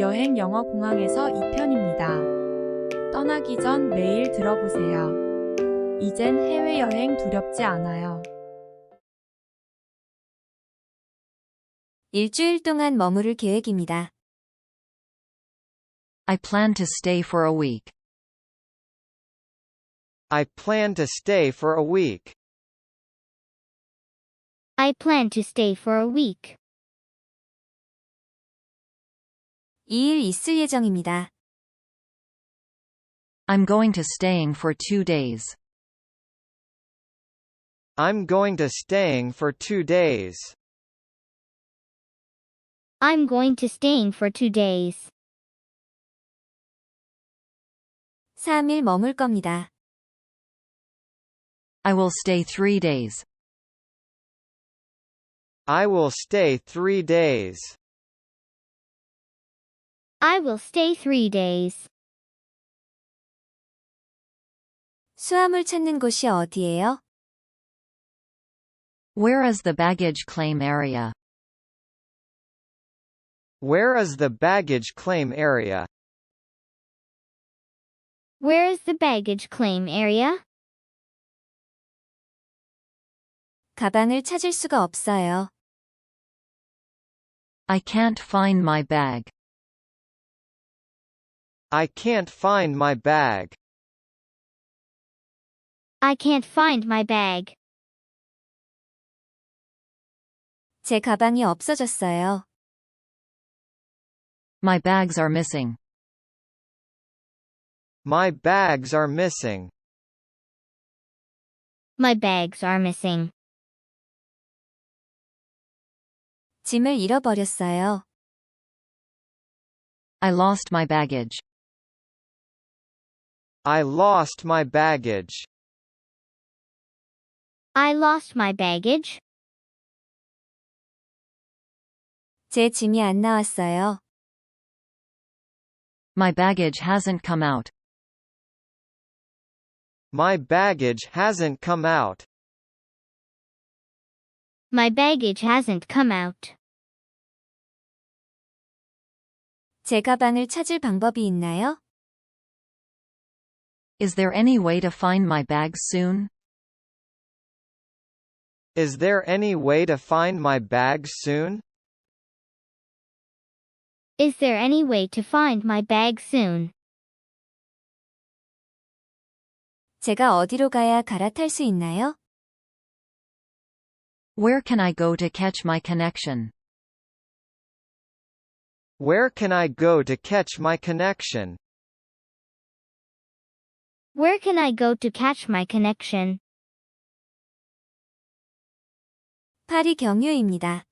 여행 영어 공항에서 2편입니다. 떠나기 전 매일 들어보세요. 이젠 해외여행 두렵지 않아요. 일주일 동안 머무를 계획입니다. I plan to stay for a week. I plan to stay for a week. I plan to stay for a week. 2일 있을 예정입니다. I'm going to staying for two days. I'm going to staying for two days. I'm going to staying for two days. 3일 머물 겁니다. I will stay three days. I will stay three days. I will stay three days. 수화물 찾는 곳이 어디예요? Where is the baggage claim area? Where is the baggage claim area? Where is the baggage claim area? 가방을 찾을 수가 없어요. I can't find my bag. I can't find my bag. I can't find my bag. 제 가방이 없어졌어요. My bags are missing. My bags are missing. My bags are missing. 짐을 잃어버렸어요. I lost my baggage. I lost my baggage. I lost my baggage. 제 짐이 안 나왔어요. My baggage hasn't come out. My baggage hasn't come out. My baggage hasn't come out. 제 가방을 찾을 방법이 있나요? Is there any way to find my bag soon? Is there any way to find my bag soon? Is there any way to find my bag soon? 제가 어디로 가야 갈아탈 수 있나요? Where can I go to catch my connection? Where can I go to catch my connection? Where can I go to catch my connection? 파리 경유입니다.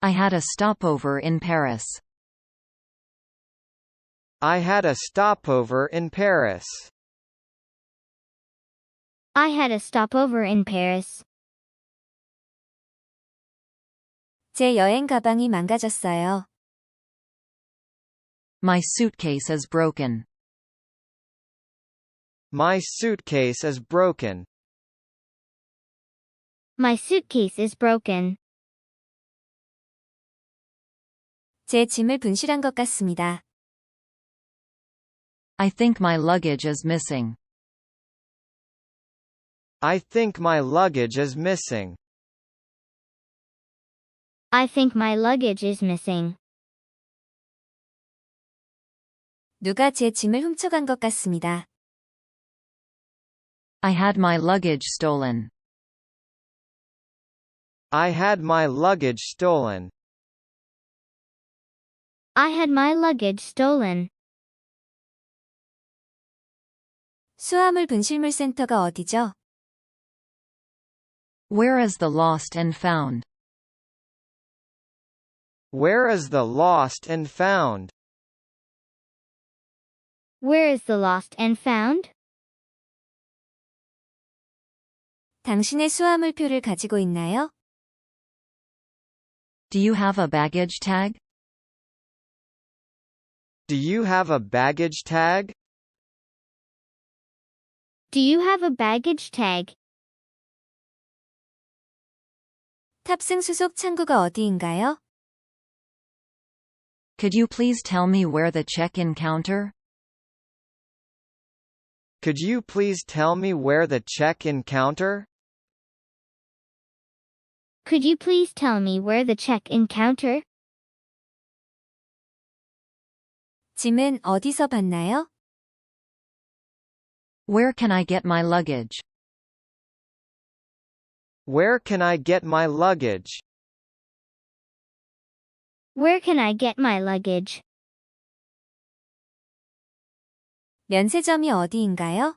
I had a stopover in Paris. I had a stopover in Paris. I had a stopover in Paris. 제 여행 가방이 망가졌어요. My suitcase is broken. My suitcase is broken. My suitcase is broken. 제 짐을 분실한 것 같습니다. I think my luggage is missing. I think my luggage is missing. I think my luggage is missing. 누가 제 짐을 훔쳐간 것 같습니다. I had my luggage stolen. I had my luggage stolen. I had my luggage stolen. 수화물 분실물 센터가 어디죠? Where is the lost and found? Where is the lost and found? Where is the lost and found? 당신의 수화물표를 가지고 있나요? Do you have a baggage tag? Do you have a baggage tag? Do you have a baggage tag? 탑승 수속 창구가 어디인가요? Could you please tell me where the check-in counter? Could you please tell me where the check-in counter? Could you please tell me where the check-in counter? 짐은 어디서 받나요? Where can I get my luggage? Where can I get my luggage? Where can I get my luggage? 면세점이 어디인가요?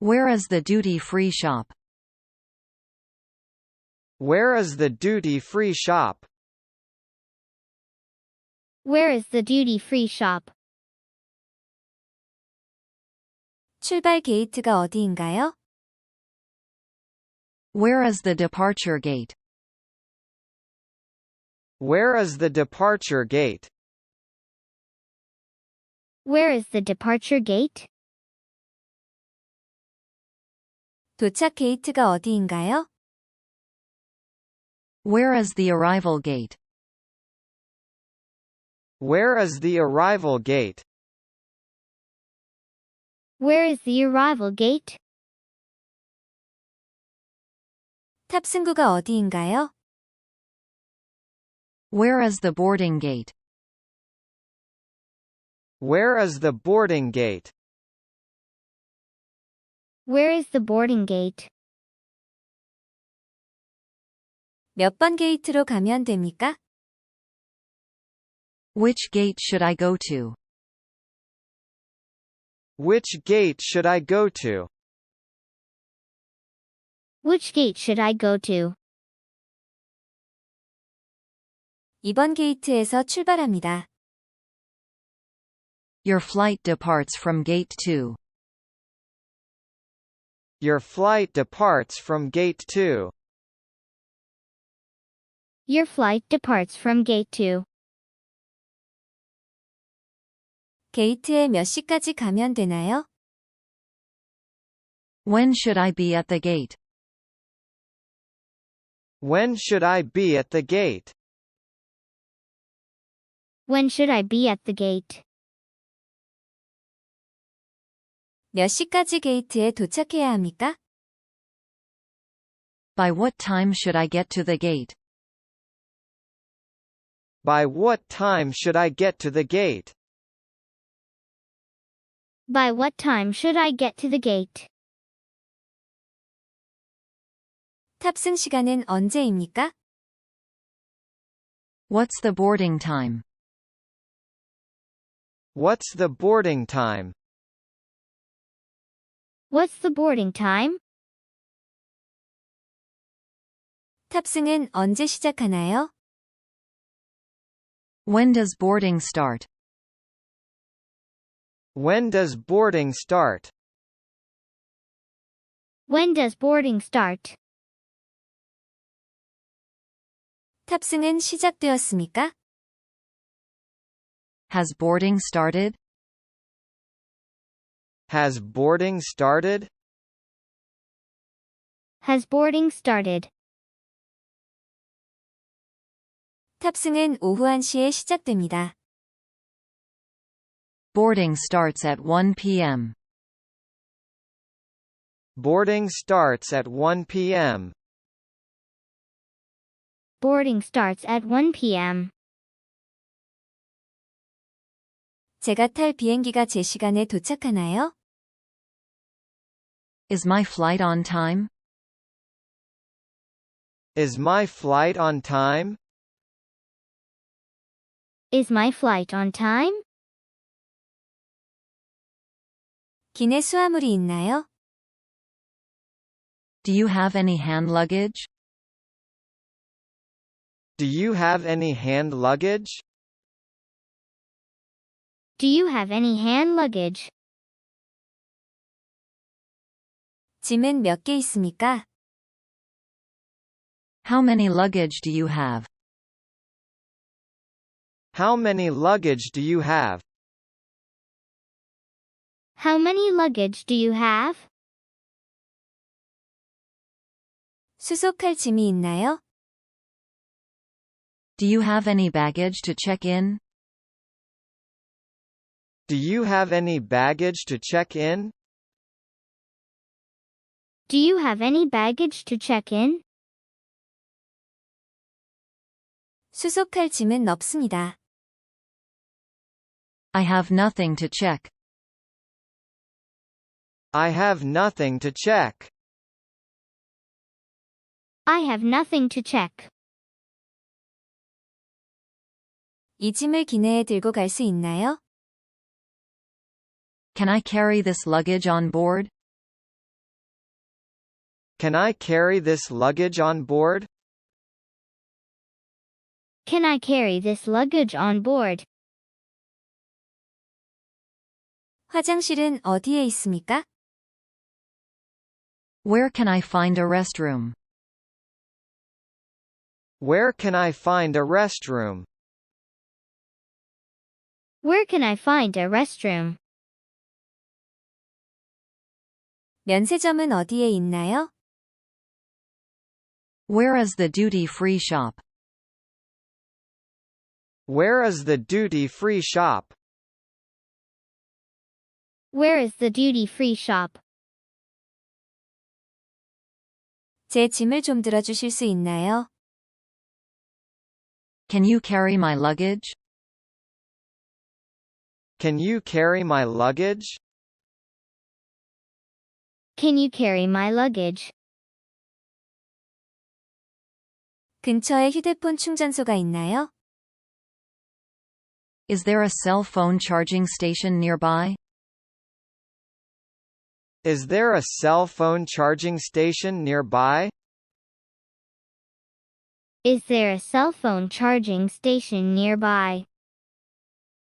Where is the duty-free shop? Where is the duty-free shop? Where is the duty-free shop? 출발 게이트가 어디인가요? Where is the departure gate? Where is the departure gate? Where is the departure gate? 도착 게이트가 어디인가요? Where is the arrival gate? Where is the arrival gate? Where is the arrival gate? 탑승구가 어디인가요? Where is the boarding gate? Where is the boarding gate? Where is the boarding gate? 몇 번 게이트로 가면 됩니까? Which gate should I go to? Which gate should I go to? Which gate should I go to? 이번 게이트에서 출발합니다. Your flight departs from gate 2. Your flight departs from gate 2. Your flight departs from gate 2. 게이트에 몇 시까지 가면 되나요? When should I be at the gate? When should I be at the gate? When should I be at the gate? 몇 시까지 게이트에 도착해야 합니까? By what time should I get to the gate? By what time should I get to the gate? By what time should I get to the gate? 탑승 시간은 언제입니까? What's the boarding time? What's the boarding time? What's the boarding time? 탑승은 언제 시작하나요? When does boarding start? When does boarding start? When does boarding start? 탑승은 시작되었습니까? Has boarding started? Has boarding started? Has boarding started? 탑승은 오후 1시에 시작됩니다. Boarding starts at 1 p.m. Boarding starts at 1 p.m. Boarding starts at 1 p.m. 제가 탈 비행기가 제 시간에 도착하나요? Is my flight on time? Is my flight on time? Is my flight on time? 기내 수화물이 있나요? Do you have any hand luggage? Do you have any hand luggage? Do you have any hand luggage? 짐은 몇 개 있습니까? How many luggage do you have? How many luggage do you have? How many luggage do you have? 수속할 짐이 있나요? Do you have any baggage to check in? Do you have any baggage to check in? Do you have any baggage to check in? 수속할 짐은 없습니다. I have nothing to check. I have nothing to check. I have nothing to check. 이 짐을 기내에 들고 갈 수 있나요? Can I carry this luggage on board? Can I carry this luggage on board? Can I carry this luggage on board? 화장실은 어디에 있습니까? Where can I find a restroom? Where can I find a restroom? Where can I find a restroom? 면세점은 어디에 있나요? Where is the duty free shop? Where is the duty free shop? Where is the duty free shop? 제 짐을 좀 들어주실 수 있나요? Can you carry my luggage? Can you carry my luggage? Can you carry my luggage? 근처에 휴대폰 충전소가 있나요? Is there a cell phone charging station nearby? Is there a cell phone charging station nearby? Is there a cell phone charging station nearby?